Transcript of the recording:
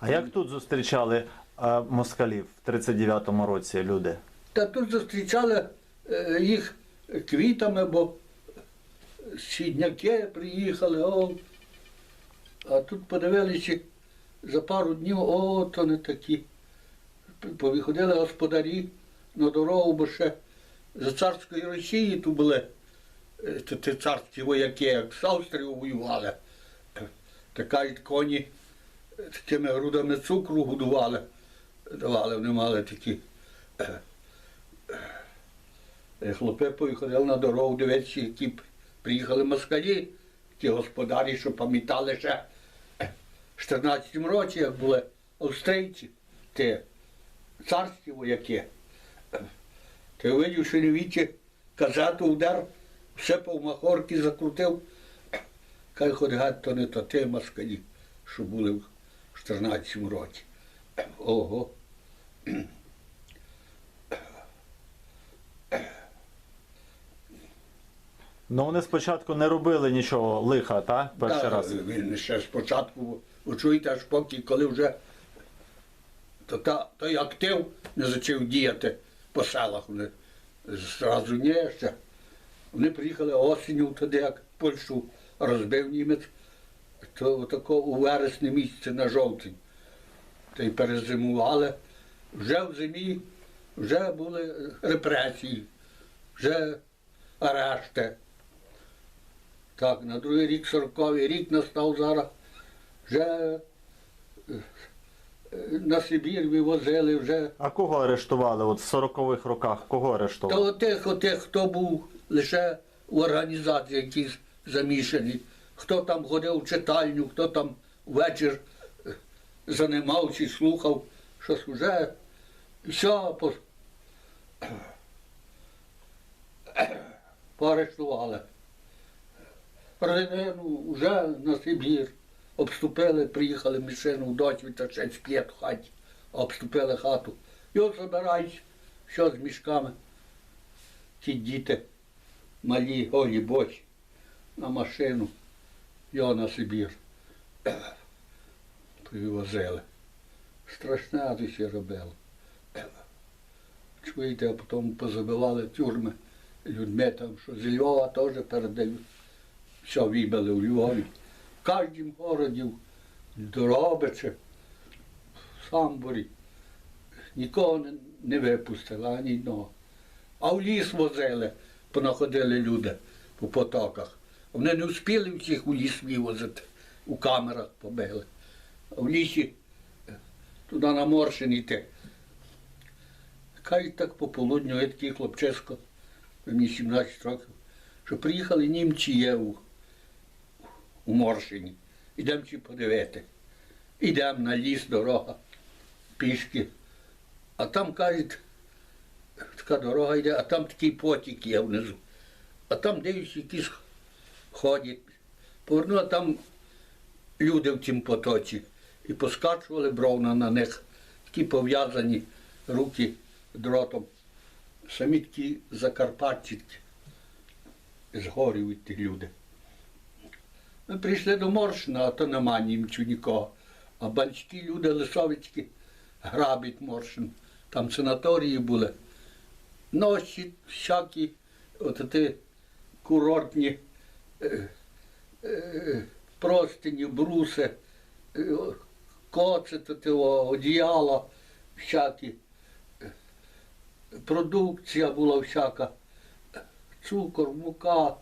А як тут зустрічали е, москалів в 39-му році люди? Та тут зустрічали е, їх квітами, бо сідняки приїхали, о. А тут подивилися за пару днів, о, то не такі. Повиходили господарі на дорогу, бо ще за царської Росії тут були е, ті царські вояки, як з Австрією воювали. Та кажуть, коні такими грудами цукру годували, давали, вони мали такі. е, Е, Хлопи поїхали на дорогу, дивитися, які приїхали москалі, ті господарі, що пам'ятали ще е, в 14 році, як були австрійці, ті царські вояки. Е, Ти видів, що лівічі казату удар, все по махорки закрутив. Кай хоч гад, то не то ті москалі, що були в 14 році. Ого. Ну вони спочатку не робили нічого лиха, та? Перший Да, раз. Він ще спочатку, ви чуєте, аж поки, коли вже то та, той актив не почав діяти по селах. Вони зразу ні ще. Вони приїхали осінню туди, як Польщу розбив німець, то тако у вересні місяці на жовтень. Та й перезимували. Вже в зимі вже були репресії, вже арешти. Так, на другий рік, 40-й рік настав зараз. Вже е, на Сибір вивозили вже. А кого арештували от в 40-х роках? Кого арештували? Та отих, отих, хто був лише в організації якісь замішані, хто там ходив в читальню, хто там вечір е, занимався, слухав, щось вже все по... поарештували. Родину вже на Сибір. Обступили, приїхали машину в дочі, та сп'є в хаті, обступили хату. Його забирають, що з мішками. Ті діти малі, голі бочі, на машину, його на Сибір. Привозили. Страшне ще робило. Чуєте, а потім позабивали тюрми людьми там, що з Львова теж передають. Все вибили у Львові. В кожному городі, в Доробичі, в Самборі. Нікого не, не випустили, ані одного. А в ліс возили, понаходили люди по потоках. Вони не встигли всіх у ліс вивозити, у камерах побили. А в лісі е, туди на Моршин йти. Кажуть так пополудню, я такий хлопчисько, мені 17 років, що приїхали німці є у, у Моршині. Ідемо чи подивити. Ідемо на ліс, дорога, пішки. А там кажуть, така дорога йде, а там такий потік є внизу. А там дивлюсь, якісь ходять. Поверну, а там люди в цім потоці. І поскачували бровна на них, такі пов'язані руки дротом. Самі такі закарпатці з горів ті люди. Ми прийшли до Моршина, а то нема німцю нікого. А банські люди, лисовицькі, грабять Моршин. Там санаторії були. Ночі всякі, от ті курортні простині, бруси, коцети, ті, о, одіяла, всякі. Е, Продукція була всяка, цукор, мука,